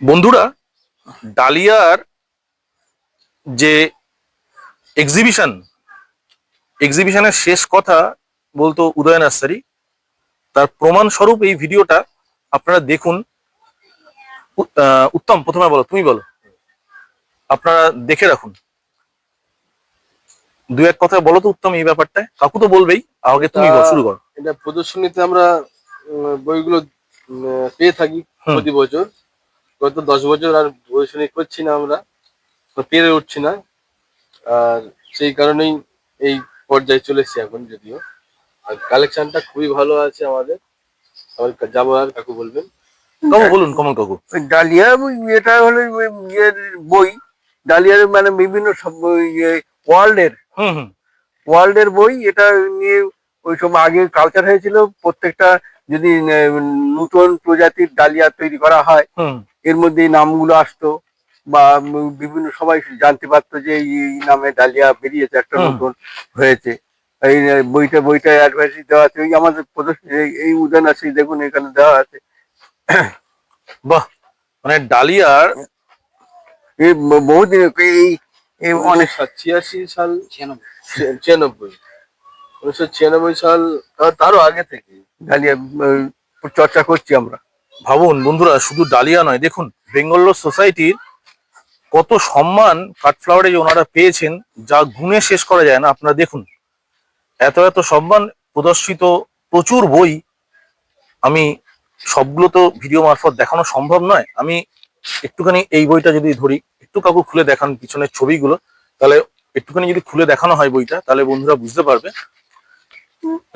বন্ধুরা ডালিয়ার যে এক্সিবিশন এক্সিবিশনের শেষ কথা বলতো উদয় নার্সারি তার প্রমাণ স্বরূপ এই ভিডিওটা আপনারা দেখুন। উত্তম প্রথমে বলো তুমি বলো। আপনারা দেখে রাখুন। দু এক কথা বলো তো উত্তম এই ব্যাপারটা কাকু তো বলবেই আগে তুমি শুরু করো। এটা প্রদর্শনীতে আমরা বইগুলো পেয়ে থাকি। প্রতি বছর। গত দশ বছর আর প্রদর্শনী করছি না আমরা। তো পেরে উঠছি না। আর সেই কারণেই এই পর্যায়ে চলেছি এখন যদিও। আর কালেকশনটা খুবই ভালো আছে আমাদের। আবার যাব আর কাকু বলবেন। কমল বলুন কমল কাকু। ডালিয়া এটা হলো ইয়ের বই। ডালিয়ার মানে বিভিন্ন সব ওয়ার্ল্ডের। হুম হুম। ওয়ার্ল্ডের বই এটা নিয়ে ওই সব আগে কালচার হয়েছিল। প্রত্যেকটা যদি নতুন প্রজাতির ডালিয়া তৈরি করা হয় এর মধ্যে এই নামগুলো আসতো বা বিভিন্ন সবাই জানতে পারতো যে এই নামে ডালিয়া বেরিয়েছে একটা নতুন হয়েছে। এই বইটা বইটা অ্যাডভাইস দেওয়া আছে। ওই আমাদের প্রদর্শনী এই- এই উদাহরণ আছে দেখুন এখানে দেওয়া আছে। বাহ মানে ডালিয়ার এই বহুদিন এই এই অনেক ছিয়াশি সাল ছিয়ানব্বই। উনিশশো ছিয়ানব্বই সাল তারও আগে থেকে। ডালিয়া চর্চা করছি আমরা। ভাবুন বন্ধুরা, শুধু ডালিয়া নয়, দেখুন, বেঙ্গল সোসাইটির কত সম্মান কাঠফ্লাওয়ারে যে ওনারা পেয়েছেন, যা গুণে শেষ করা যায় না। আপনারা দেখুন, এত এত সম্মান প্রদর্শিত প্রচুর বই আমি সবগুলো তো ভিডিও মারফত দেখানো সম্ভব নয়। আমি একটুখানি এই বইটা যদি ধরি, একটু কাকু খুলে দেখান পিছনের ছবিগুলো, তাহলে একটুখানি যদি খুলে দেখানো হয় বইটা, তাহলে বন্ধুরা বুঝতে পারবে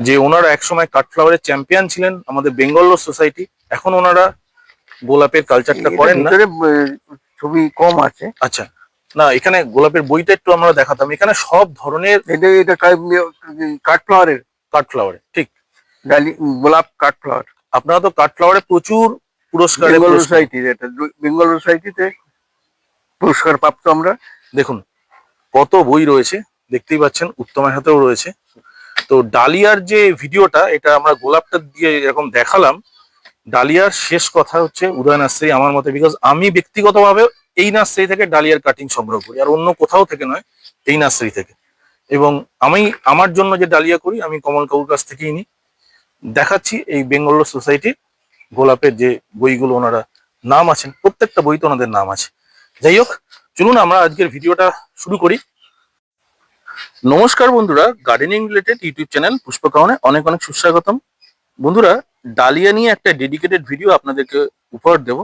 যে ওনারা একসময় কাঠফ্লাওয়ারের চ্যাম্পিয়ন ছিলেন আমাদের বেঙ্গল সোসাইটি। এখন ওনারা গোলাপের কালচারটা করেন না। ছবি কম আছে। আচ্ছা। না এখানে গোলাপের বইটা একটু আমরা দেখাতাম। এখানে সব ধরনের এটা এটা কাঠফ্লাওয়ারের। কাঠফ্লাওয়ারে ঠিক। ডালি গোলাপ কাঠফ্লাওয়ার। আপনারা তো কাঠফ্লাওয়ারে প্রচুর পুরস্কার বেঙ্গল সোসাইটির এটা বেঙ্গল সোসাইটিতে পুরস্কার প্রাপ্ত আমরা। দেখুন কত বই রয়েছে দেখতেই পাচ্ছেন উত্তমের হাতেও রয়েছে। তো ডালিয়ার যে ভিডিওটা এটা আমরা গোলাপটা দিয়ে এরকম দেখালাম ডালিয়ার শেষ কথা হচ্ছে উদয় নার্সারি আমার মতে বিকজ আমি ব্যক্তিগতভাবে এই নার্সারি থেকে ডালিয়ার কাটিং সংগ্রহ করি, আর অন্য কোথাও থেকে নয়, এই নার্সারি থেকে। এবং আমি আমার জন্য যে ডালিয়া করি, আমি কমল কাকুর কাছ থেকেই নিই। দেখাচ্ছি এই বেঙ্গল সোসাইটির গোলাপের যে বইগুলো ওনারা নাম আছেন, প্রত্যেকটা বইতে ওনাদের নাম আছে। যাই হোক, চলুন আমরা আজকের ভিডিওটা শুরু করি। নমস্কার বন্ধুরা গার্ডেনিং রিলেটেড ইউটিউব চ্যানেল পুষ্পকাওনে অনেক অনেক সুস্বাগতম। বন্ধুরা ডালিয়া নিয়ে একটা ডেডিকেটেড ভিডিও আপনাদেরকে উপহার দেব।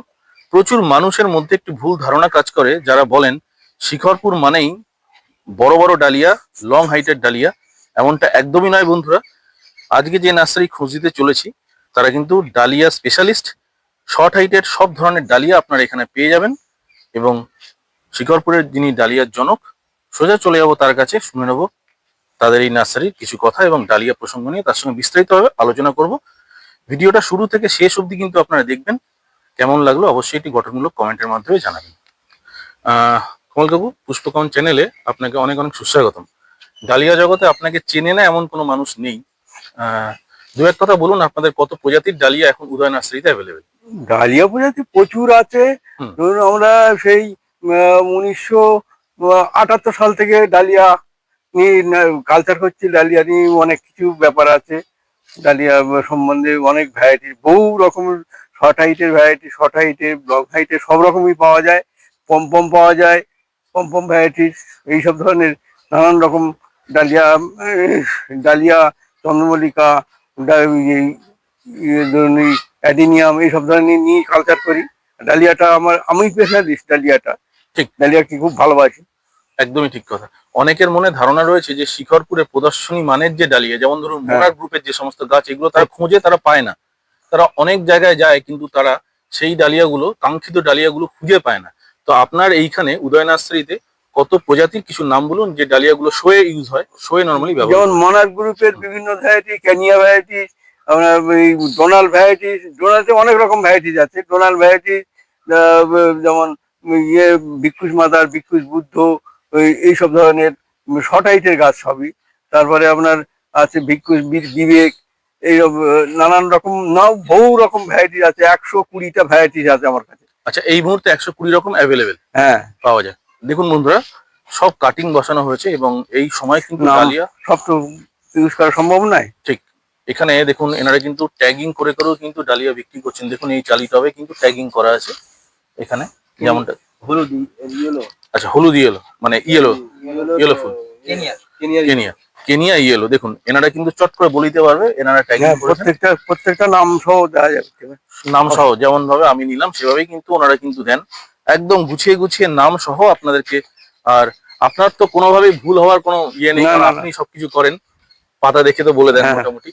প্রচুর মানুষের মধ্যে একটি ভুল ধারণা কাজ করে, যারা বলেন, শিখরপুর মানেই বড় বড় ডালিয়া লং হাইটের ডালিয়া, এমনটা একদমই নয় বন্ধুরা। আজকে যে নার্সারি খোঁজ দিতে চলেছি, তারা কিন্তু ডালিয়া স্পেশালিস্ট শর্ট হাইটের সব ধরনের ডালিয়া আপনারা এখানে পেয়ে যাবেন এবং শিখরপুরের যিনি ডালিয়ার জনক, সোজা চলে যাব তার কাছে, শুনে নেব তাদের এই নার্সারির কিছু কথা এবং ডালিয়া প্রসঙ্গ নিয়ে তার সঙ্গে বিস্তারিতভাবে আলোচনা করব। ভিডিওটা শুরু থেকে শেষ অবধি কিন্তু আপনারা দেখবেন। কেমন লাগল অবশ্যই একটি গঠনমূলক কমেন্টের মাধ্যমে জানাবেন। আহ কমল কাকু পুষ্পকমন চ্যানেলে আপনাকে অনেক অনেক সুস্বাগতম। ডালিয়া জগতে আপনাকে চেনে না এমন কোনো মানুষ নেই। দু এক কথা বলুন আপনাদের কত প্রজাতির ডালিয়া এখন উদয় নার্সারিতে অ্যাভেলেবেল ডালিয়া প্রজাতি প্রচুর আছে। ধরুন আমরা সেই উনিশশো আটাত্তর সাল থেকে ডালিয়া নিয়ে কালচার করছি ডালিয়া নিয়ে অনেক কিছু ব্যাপার আছে। ডালিয়া সম্বন্ধে অনেক ভ্যারাইটি বহু রকমের শর্ট হাইটের ভ্যারাইটি শর্ট হাইটের লং হাইটের সব রকমই পাওয়া যায়। পমপম পাওয়া যায় পমপম ভ্যারাইটির এইসব ধরনের নানান রকম ডালিয়া ডালিয়া চন্দ্রমল্লিকা এই এই অ্যাডিনিয়াম এইসব ধরনের নিয়ে কালচার করি। ডালিয়াটা আমার আমি স্পেশালিস্ট ডালিয়াটা। ঠিক। ডালিয়াকে খুব ভালোবাসি। একদমই ঠিক কথা। অনেকের মনে ধারণা রয়েছে যে শিখরপুরে প্রদর্শনী মানের যে ডালিয়া যেমন ধরুন হ্যাঁ। মোনার গ্রুপের যে সমস্ত গাছ এগুলো তারা খোঁজে তারা পায় না তারা অনেক জায়গায় যায় কিন্তু তারা সেই ডালিয়াগুলো কাঙ্ক্ষিত ডালিয়াগুলো খুঁজে পায় না তো আপনার এইখানে উদয় নার্সারিতে কত প্রজাতির কিছু নাম বলুন যে ডালিয়াগুলো শোয়ে ইউজ হয় শোয়ে নর্মালি ব্যবহার যেমন। মনার গ্রুপের বিভিন্ন ভ্যারাইটি ক্যানিয়া ভ্যারাইটি আপনার এই ডোনাল ভ্যারাইটি ডোনালতে অনেক রকম ভ্যারাইটিস আছে ডোনাল ভ্যারাইটি যেমন ইয়ে ভিক্ষুস মাদার ভিক্ষুস বুদ্ধ ওই- এইসব ধরনের শর্ট হাইটের গাছ সবই। তারপরে আপনার আছে ভিক্ষুস বি- বিবেক এই নানান রকম নাও বহু রকম ভ্যারাইটিস আছে একশো কুড়িটা ভ্যারাইটিস আছে আমার কাছে। আচ্ছা এই মুহূর্তে একশো কুড়ি রকম অ্যাভেলেবেল হ্যাঁ। পাওয়া যায়। দেখুন বন্ধুরা সব কাটিং বসানো হয়েছে এবং এই সময় কিন্তু ডালিয়া সব তো ইউজ করা সম্ভব নয়। ঠিক। এখানে দেখুন এনারা কিন্তু ট্যাগিং করে করেও কিন্তু ডালিয়া বিক্রি করছেন। দেখুন এই চালি টবে কিন্তু ট্যাগিং করা আছে এখানে যেমনটা হলুদ ইয়েলো আচ্ছা হলুদ ইয়েলো মানে ইয়েলো ইয়েলো ফুল। কেনিয়া। Kenya Kenya. ইয়েলো দেখুন এনারা কিন্তু চট করে বলে দিতে পারবে এনারা ট্যাগিং হ্যাঁ প্রত্যেকটা প্রত্যেকটা নাম সহ দেওয়া যাবে নাম সহ যেমন ভাবে আমি নিলাম সেভাবেই কিন্তু ওনারা কিন্তু দেন। একদম গুছিয়ে গুছিয়ে নাম সহ আপনাদেরকে আর আপনার তো কোনোভাবেই ভুল হওয়ার কোনো ইয়ে নেই কারণ আপনি সবকিছু করেন। পাতা দেখে তো বলে দেন হ্যাঁ। মোটামুটি।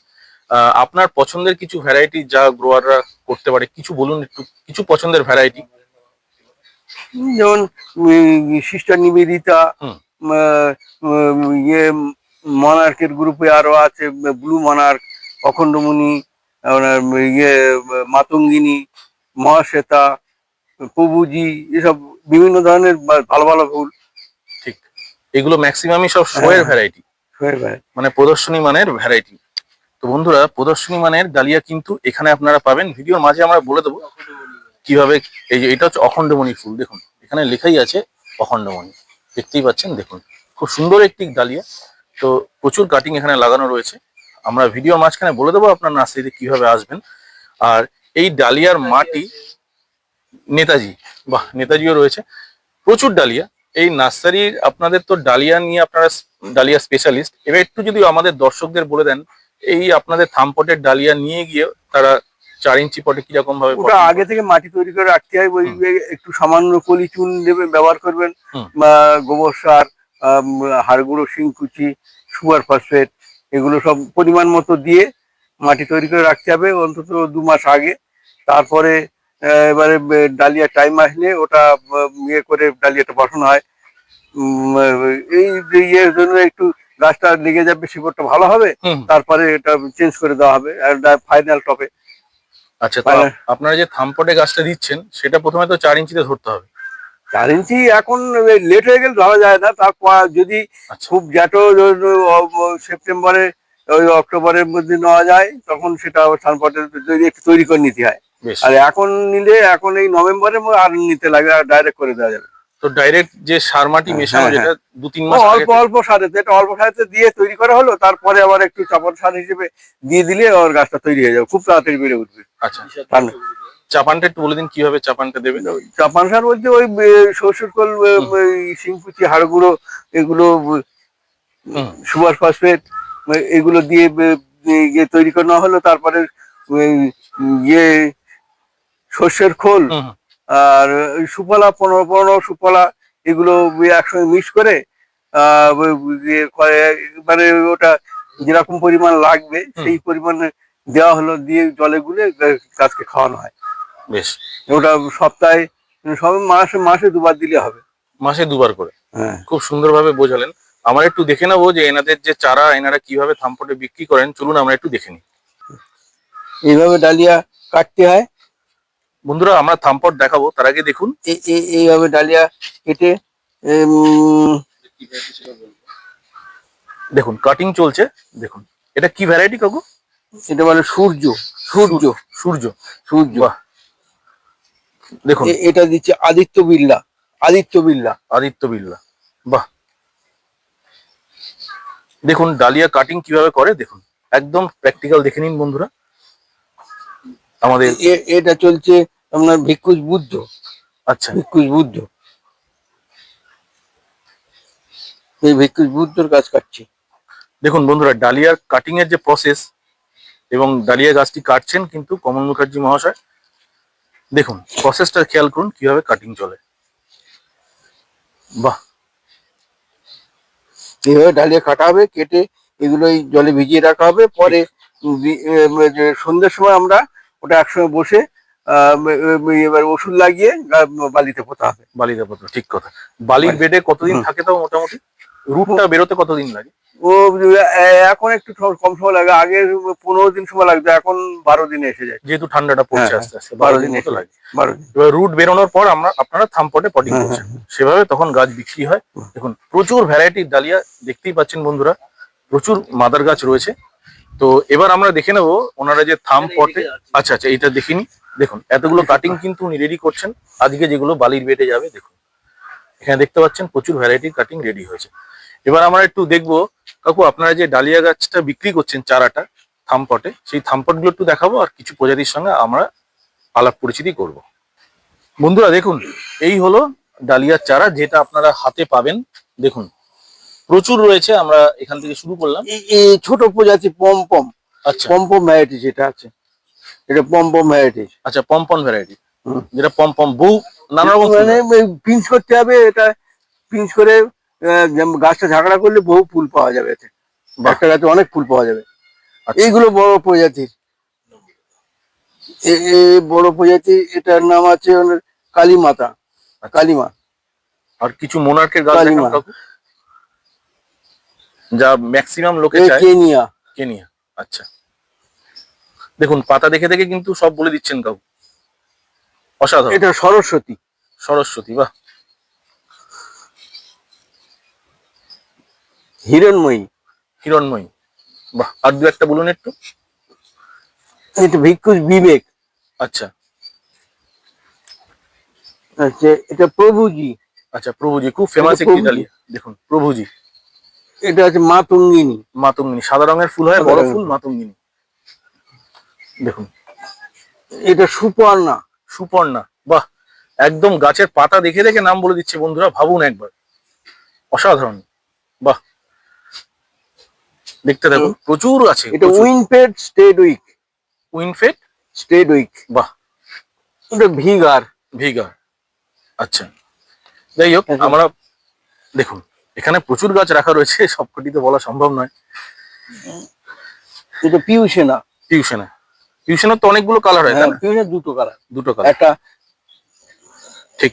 আহ, আপনার পছন্দের কিছু ভ্যারাইটি যা গ্রোয়াররা করতে পারে কিছু বলুন একটু কিছু পছন্দের ভ্যারাইটি যেমন সিস্টার নিবেদিতা ইয়ে মনার্কের গ্রুপে আরও আছে ব্লু মনার্ক অখণ্ডমণি ইয়ে মাতঙ্গিনী মহাশ্বেতা প্রভুজি এসব বিভিন্ন ধরনের ভালো ভালো ফুল। ঠিক। এগুলো ম্যাক্সিমামই সব শোয়ের হ্যাঁ। ভ্যারাইটি হয়ে যায়। মানে প্রদর্শনী মানের ভ্যারাইটি তো বন্ধুরা প্রদর্শনী মানের ডালিয়া কিন্তু এখানে আপনারা পাবেন। ভিডিওর মাঝে আমরা বলে দেবো। কীভাবে এই যে এটা হচ্ছে অখণ্ডমণি ফুল, দেখুন, এখানে লেখাই আছে অখণ্ডমণি, দেখতেই পাচ্ছেন, দেখুন, খুব সুন্দর একটি ডালিয়া। তো প্রচুর কাটিং এখানে লাগানো রয়েছে। আমরা ভিডিওর মাঝখানে বলে দেবো আপনার নার্সারিতে কীভাবে আসবেন। আর এই ডালিয়ার মাটি নেতাজি, বাহ, নেতাজিও রয়েছে। প্রচুর ডালিয়া। এই নার্সারির আপনাদের তো ডালিয়া নিয়ে আপনারা ডালিয়া স্পেশালিস্ট এবার একটু যদি আমাদের দর্শকদের বলে দেন, এই আপনাদের থামপটের ডালিয়া নিয়ে গিয়ে তারা চার ইঞ্চি পটে কীরকম ভাবে ওটা আগে থেকে মাটি তৈরি করে রাখতে হয় ওই একটু সামান্য কলি চুন দেবে ব্যবহার করবেন। বা গোবর সার হাড় গুঁড়ো শিংকুচি সুপার ফসফেট এগুলো সব পরিমাণ মতো দিয়ে মাটি তৈরি করে রাখতে হবে অন্তত দু মাস আগে। তারপরে এবারে ডালিয়া টাইম আসলে ওটা ইয়ে করে ডালিয়াটা বসানো হয়। এই ইয়ের জন্য একটু গাছটা লেগে যাবে শিকড়টা ভালো হবে। তারপরে এটা চেঞ্জ করে দেওয়া হবে আর ফাইনাল টপে আচ্ছা তো মানে- আপনারা যে থামপটে গাছটা দিচ্ছেন সেটা প্রথমে তো চার ইঞ্চিতে ধরতে হবে। চার ইঞ্চি এখন লেট হয়ে গেলে ধরা যায় না তারপর যদি আচ্ছা। খুব জ্যাটো সেপ্টেম্বরে ওই অক্টোবরের মধ্যে নেওয়া যায় তখন সেটা সানপটের তৈরি একটু তৈরি করে নিতে হয়। আর এখন নিলে এখন এই নভেম্বরের মধ্যে আর নিতে লাগে আর ডাইরেক্ট করে দেওয়া যাবে তো ডাইরেক্ট যে সার মাটি হ্যাঁ, মেশানো হ্যাঁ, যেটা দু তিন মাস অল্প অল্প সারে এটা অল্প সারেতে দিয়ে তৈরি করা হলো তারপরে আবার একটু চাপান সার হিসেবে দিয়ে দিলে ওর গাছটা তৈরি হয়ে যাবে খুব তাড়াতাড়ি বেড়ে উঠবে। আচ্ছা। চাপানটা একটু বলে দিন কীভাবে চাপানটা দেবেন? চাপান সার বলতে ওই শিংকুচি হাড়গুঁড়ো এগুলো সুপার ফসফেট এগুলো দিয়ে ইয়ে তৈরি করে হলো। তারপরে ইয়ে সর্ষের খোল। আর ওই সুফলা পনেরো পনেরো সুফলা এগুলো একসঙ্গে মিক্স করে ইয়ে মানে ওটা যেরকম পরিমাণ লাগবে সেই পরিমাণে দেওয়া হলো দিয়ে জলে গুলে গাছকে খাওয়ানো হয়। বেশ। ওটা সপ্তাহে সব মাসে মাসে দুবার দিলে হবে। মাসে দুবার করে? হ্যাঁ। খুব সুন্দরভাবে বোঝালেন। আমরা একটু দেখে নেব যে এনাদের যে চারা এনারা কীভাবে থামপটে বিক্রি করেন। চলুন আমরা একটু দেখে নিই। এইভাবে ডালিয়া কাটতে হয়। বন্ধুরা আমরা থামপট দেখাবো। তার আগে দেখুন। এই- এই- এইভাবে ডালিয়া কেটে দেখুন কাটিং চলছে। দেখুন এটা কি ভ্যারাইটি কাকু? এটা বলে সূর্য সূর্য। সূর্য। সূর্য। বাহ। দেখুন। এটা দিচ্ছে আদিত্য বিল্লা আদিত্য বিল্লা আদিত্য বিল্লা বাহ। দেখুন ডালিয়া কাটিং কীভাবে করে দেখুন। একদম প্র্যাকটিক্যাল দেখে নিন বন্ধুরা। আমাদের এটা চলছে আপনার ভিক্ষুষ বুদ্ধ। আচ্ছা। ভিক্ষুষ বুদ্ধ। এই ভিক্ষুষ বুদ্ধর কাজ কাটছি। দেখুন বন্ধুরা ডালিয়ার কাটিং এর যে প্রসেস এবং ডালিয়া গাছটি কাটছেন কিন্তু কমল মুখার্জি মহাশয়। দেখুন প্রসেসটা খেয়াল করুন কীভাবে কাটিং চলে। বাহ! এইভাবে ডালিয়া কাটা হবে কেটে এগুলো জলে ভিজিয়ে রাখা হবে। পরে সন্ধ্যের সময় আমরা ওটা একসঙ্গে বসে আহ, এবার ওষুধ লাগিয়ে বালিতে পোতা হবে। বালিতে পত্র ঠিক কথা। বালির বেডে কতদিন থাকে তাও মোটামুটি? রুটটা বেরোতে কতদিন লাগে? ও এখন একটু কম সময় লাগে। আগে পনেরো দিন সময় লাগতো এখন বারো দিনে এসে যায়। যেহেতু ঠান্ডাটা পড়ছে হ্যাঁ, আস্তে আস্তে বারো বারো দিন মতো লাগে। বারো দিন। এবার রুট বেরোনোর পর আমরা আপনারা থামপটে পটিং হ্যাঁ, করছেন। সেভাবে তখন গাছ বিক্রি হয়। দেখুন প্রচুর ভ্যারাইটির ডালিয়া দেখতেই পাচ্ছেন বন্ধুরা। প্রচুর মাদার গাছ রয়েছে। তো এবার আমরা দেখে নেব ওনারা যে থাম পটে আচ্ছা আচ্ছা এটা দেখিনি। দেখুন এতগুলো কাটিং কিন্তু উনি রেডি করছেন। আজকে যেগুলো বালির বেটে যাবে দেখুন। এখানে দেখতে পাচ্ছেন প্রচুর ভ্যারাইটির কাটিং রেডি হয়েছে। এবার আমরা একটু দেখব কাকু আপনারা যে ডালিয়া গাছটা বিক্রি করছেন চারাটা থামপটে সেই থামপটগুলো একটু দেখাবো আর কিছু প্রজাতির সঙ্গে আমরা আলাপ পরিচিতি করব। বন্ধুরা দেখুন এই হলো ডালিয়ার চারা যেটা আপনারা হাতে পাবেন। দেখুন প্রচুর রয়েছে আমরা এখান থেকে শুরু করলাম। এই- ছোট প্রজাতি পমপম আচ্ছা। পমপম ভ্যারাইটি যেটা আছে। এটা পমপম ভ্যারাইটি আচ্ছা পম্পন ভ্যারাইটি। যেটা পম্পম বহু নানা রকম মানে পিঞ্চ করতে হবে এটা পিঞ্চ করে গাছটা ঝাঁকড়া করলে বহু ফুল পাওয়া যাবে এতে। একটা গাছে অনেক ফুল পাওয়া যাবে। আচ্ছা। এইগুলো বড় প্রজাতির। বড় প্রজাতি এটার নাম আছে ওনার কালীমাতা। আচ্ছা। কালীমা। আর কিছু মোনার্কের গাছ কালিমা। যা ম্যাক্সিমাম লোকে কেনিয়া। কেনিয়া। আচ্ছা। দেখুন পাতা দেখে দেখে কিন্তু সব বলে দিচ্ছেন কাকু। অসাধারণ। এটা সরস্বতী। সরস্বতী বাহ। হিরণময়ী। হিরণময়ী। বাহ আর দু একটা বলুন একটু। এটা ভিক্ষুষ বিবেক। আচ্ছা। আচ্ছা এটা প্রভুজি। আচ্ছা প্রভুজি খুব ফেমাস একটি ডালিয়া দেখুন প্রভুজি। এটা আছে মাতঙ্গিনী। মাতঙ্গিনী সাদা রঙের ফুল হয় বড় ফুল ফুল। মাতঙ্গিনী। দেখুন। এটা সুপর্ণা। সুপর্ণা বাহ একদম গাছের পাতা দেখে দেখে নাম বলে দিচ্ছে বন্ধুরা ভাবুন একবার। অসাধারণ। বাহ দেখতে দেখুন প্রচুর আছে এটা উইনপেড স্টেড উইক উইনফেট স্টেড উইক বাহ। এটা ভিগার ভিগার আচ্ছা যাই হোক আমরা দেখুন এখানে প্রচুর গাছ রাখা রয়েছে সবকটি তো বলা সম্ভব নয়। এটা পিউসেনা টিউশনে টিউশনের তো অনেকগুলো কালার হয় হ্যাঁ না? পিউসেনা দুটো কালার দুটো কালার একটা ঠিক।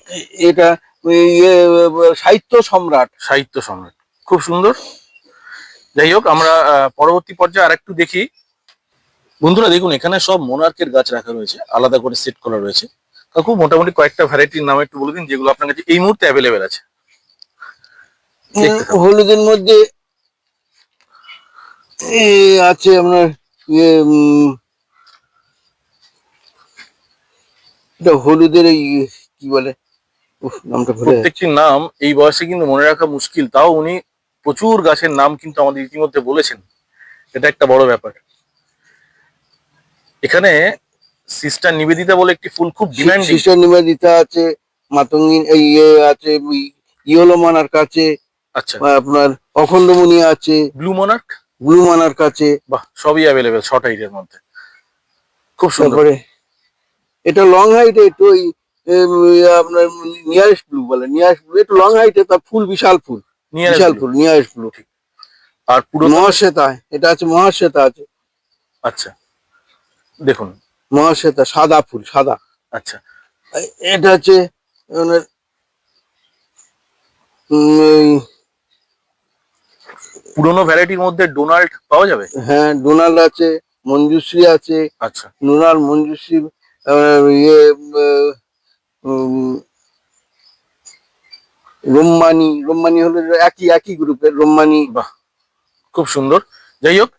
এটা ইয়ে, সাহিত্য সম্রাট। সাহিত্য সম্রাট। খুব সুন্দর। যাই হোক আমরা পরবর্তী পর্যায়ে আরেকটু দেখি। বন্ধুরা দেখুন এখানে সব মোনার্কের গাছ রাখা রয়েছে আলাদা করে সেট করা রয়েছে। কাকু মোটামুটি কয়েকটা ভ্যারাইটির নাম একটু বলে দিন যেগুলো আপনার কাছে এই মুহূর্তে অ্যাভেলেবেল আছে। হলুদের মধ্যে এ আছে আপনার ইয়ে এটা হলুদের এই কি বলে নামটা প্রত্যেকটির নাম এই বয়সে কিন্তু মনে রাখা মুশকিল তাও উনি প্রচুর গাছের নাম কিন্তু আমাদের ইতিমধ্যে বলেছেন। এটা একটা বড় ব্যাপার। এখানে সিস্টার নিবেদিতা বলে একটি ফুল খুব ডিমান্ডিং শিষ্য নিবেদিতা আছে মাতঙ্গিন ইয়ে আছে ইয়েলো মানার কাছে আচ্ছা। আপনার অখণ্ডমণি আছে ব্লু মনার্ক? ব্লু মানার কাছে বাহ সবই অ্যাভেলেবেল ছ টাইটের মধ্যে। খুব সুন্দর। এটা লং হাইটে একটু ওই আপনার নিয়ারেস্ট ব্লু বলে নিয়ারেস্ট ব্লু একটু লং হাইটে তার ফুল বিশাল ফুল। বিশাল ফুল নিয়ারেস্ট ব্লু আর পুরো মহাশ্বেতা এটা আছে মহাশ্বেতা আছে। আচ্ছা। দেখুন। মহাশ্বেতা সাদা ফুল সাদা। আচ্ছা। এটা ওনার উম, পুরোনো ভ্যারাইটির মধ্যে ডোনাল্ড পাওয়া যাবে? হ্যাঁ ডোনাল্ড আছে মঞ্জুশ্রী আছে আচ্ছা। ডোনাল্ড মঞ্জুশ্রী ইয়ে রোম্মানি রোম্মানি হলো একই একই গ্রুপের রোম্মানি। বাহ খুব সুন্দর। যাই হোক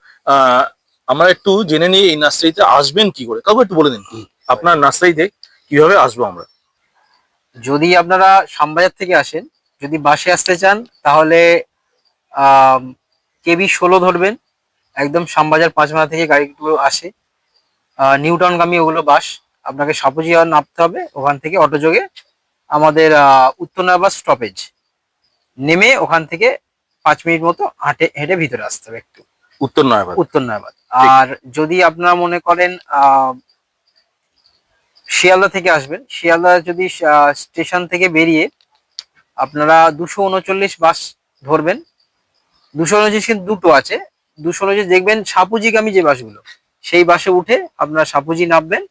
আমরা একটু জেনে নিই এই নার্সারিতে আসবেন কি করে। কাউকে একটু বলে দিন আপনার নার্সারিতে কীভাবে আসব আমরা? যদি আপনারা শ্যামবাজার থেকে আসেন যদি বাসে আসতে চান তাহলে কেবি ষোলো ধরবেন। একদম শ্যামবাজার পাঁচমাথা থেকে গাড়িগুলো আসে। আহ, নিউ টাউনগামী ওগুলো বাস। আপনাকে সাপুজিয়া নামতে হবে ওখান থেকে অটো যোগে আমাদের আহ, উত্তরনগর স্টপেজ নেমে ওখান থেকে পাঁচ মিনিট মতো হাঁটে হেঁটে ভিতরে আসতে হবে একটু। উত্তর নয়াবাদ উত্তর নয়াবাদ আর যদি আপনারা মনে করেন আহ, শিয়ালদা থেকে আসবেন শিয়ালদা যদি আহ, স্টেশন থেকে বেরিয়ে আপনারা দুশো উনচল্লিশ বাস ধরবেন। দুশো উনচল্লিশ কিন্তু দুটো আছে। দুশো উনচল্লিশ দেখবেন সাপুজিগামী যে বাসগুলো সেই বাসে উঠে আপনারা সাপুজি নামবেন।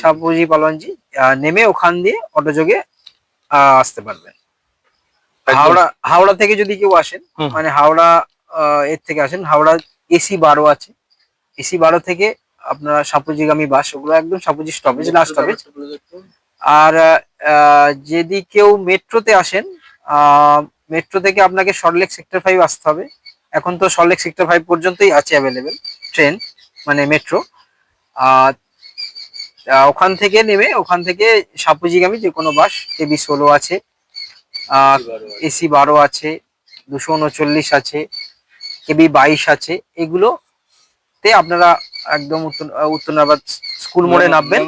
সাপুজি পালনজি আহ, নেমে ওখান দিয়ে অটো যোগে আহ, আসতে পারবেন। হাওড়া হাওড়া থেকে যদি কেউ আসেন মানে হাওড়া এর থেকে আসেন হাওড়া এসি বারো আছে। এসি বারো থেকে আপনারা সাপুজিগামী বাস ওগুলো একদম সাপুজি স্টপেজ লাস্ট স্টপেজ আর আহ, যদি কেউ মেট্রোতে আসেন মেট্রো থেকে আপনাকে সল্টলেক সেক্টর ফাইভ আসতে হবে। এখন তো সল্টলেক সেক্টর ফাইভ পর্যন্তই আছে অ্যাভেলেবেল ট্রেন মানে মেট্রো। আহ, ওখান থেকে নেমে ওখান থেকে সাপুজিগামী যে কোনো বাস কেবি ষোলো আছে এসি বারো আছে দুশো উনচল্লিশ আছে কেবি বাইশ আছে এগুলোতে আপনারা একদম উত্তর উত্তরনাবাদ স্কুল মোড়ে নামবেন।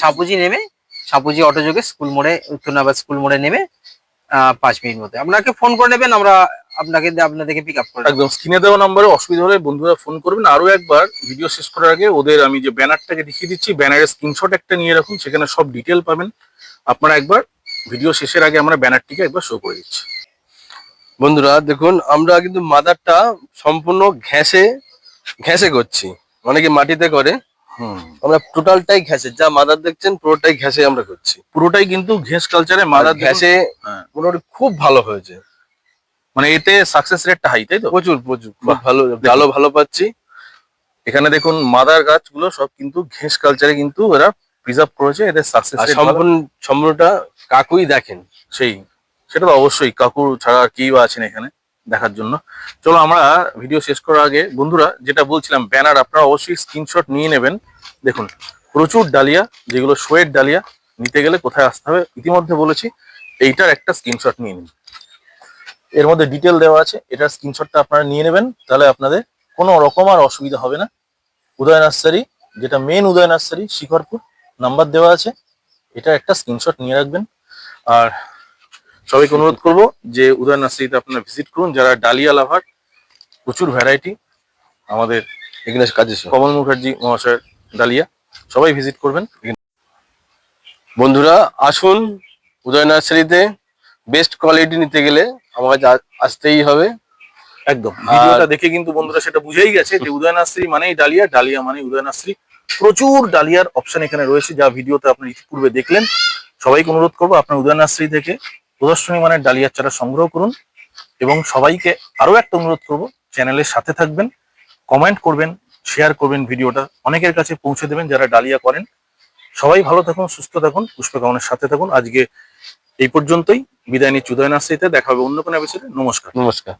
সাপুজি নেমে সাপুজি অটো যোগে স্কুল মোড়ে উত্তরনাবাদ স্কুল মোড়ে নেমে আহ, পাঁচ মিনিট মধ্যে আপনাকে ফোন করে নেবেন আমরা আপনাকে আপনাদেরকে পিক আপ করে একদম স্ক্রিনে দেওয়া নম্বরে অসুবিধা হলে বন্ধুরা ফোন করবেন। আরও একবার ভিডিও শেষ করার আগে ওদের আমি যে ব্যানারটাকে দেখিয়ে দিচ্ছি ব্যানারের স্ক্রিনশট একটা নিয়ে রাখুন সেখানে সব ডিটেল পাবেন। আপনারা একবার ভিডিও শেষের আগে আমরা ব্যানারটিকে একবার শো করে দিচ্ছি। বন্ধুরা দেখুন আমরা কিন্তু মাদারটা সম্পূর্ণ ঘ্যাসে ঘ্যাসে করছি। অনেকে মাটিতে করে। হুম। আমরা টোটালটাই ঘ্যাসে যা মাদার দেখছেন পুরোটাই ঘ্যাসে আমরা করছি। পুরোটাই কিন্তু ঘেস কালচারে মাদার মাদার ঘ্যাসে হ্যাঁ। মোটামুটি খুব ভালো হয়েছে। মানে এতে সাকসেস রেটটা হাই তাই তো? প্রচুর প্রচুর। খুব ভালো ভালো ভালো পাচ্ছি। এখানে দেখুন মাদার গাছগুলো সব কিন্তু ঘেস কালচারে কিন্তু এরা প্রিজার্ভ করেছে এদের সাকসেস রেট সম্পূর্ণ সম্পূর্ণটা কাকুই দেখেন। সেই। সেটা তো অবশ্যই কাকু ছাড়া আর কেই বা আছেন এখানে দেখার জন্য। চলো আমরা ভিডিও শেষ করার আগে বন্ধুরা যেটা বলছিলাম ব্যানার আপনারা অবশ্যই স্ক্রিনশট নিয়ে নেবেন। দেখুন প্রচুর ডালিয়া যেগুলো শোয়ের ডালিয়া নিতে গেলে কোথায় আসতে হবে? ইতিমধ্যে বলেছি এইটার একটা স্ক্রিনশট নিয়ে নিন। এর মধ্যে ডিটেল দেওয়া আছে। এটার স্ক্রিনশটটা আপনারা নিয়ে নেবেন, তাহলে আপনাদের কোনো রকম আর অসুবিধা হবে না। উদয় নার্সারি, যেটা main Uday nursery, Shikharpur number দেওয়া আছে। এটা একটা স্ক্রিনশট নিয়ে রাখবেন। আর সবাইকে অনুরোধ করব যে উদয় নার্সারিতে আপনারা ভিজিট করুন। যারা ডালিয়া লাভার, প্রচুর ভ্যারাইটি আমাদের এখানে কাজে কমল মুখার্জি মহাশয়ের ডালিয়া, সবাই ভিজিট করবেন। বন্ধুরা, আসুন উদয় নার্সারিতে। বেস্ট কোয়ালিটি নিতে গেলে আমার আসতেই হবে। একদম। ভিডিওটা দেখে কিন্তু বন্ধুরা সেটা বুঝেই গেছে যে উদয়নাশ্রী মানেই ডালিয়া ডালিয়া মানে উদয়নাশ্রী প্রচুর ডালিয়ার অপশন এখানে রয়েছে যা ভিডিওতে আপনি ইতিপূর্বে দেখলেন। সবাইকে অনুরোধ করব আপনার উদয়নাশ্রী থেকে প্রদর্শনী মানের ডালিয়ার চারা সংগ্রহ করুন এবং সবাইকে আরও একটা অনুরোধ করব চ্যানেলের সাথে থাকবেন কমেন্ট করবেন শেয়ার করবেন ভিডিওটা অনেকের কাছে পৌঁছে দেবেন যারা ডালিয়া করেন। সবাই ভালো থাকুন সুস্থ থাকুন পুষ্পকামনের সাথে থাকুন। আজকে এই পর্যন্তই। বিদায় নিচ্ছি উদয় নার্সারিতে দেখা হবে অন্য কোনো এপিসোডে নমস্কার। নমস্কার।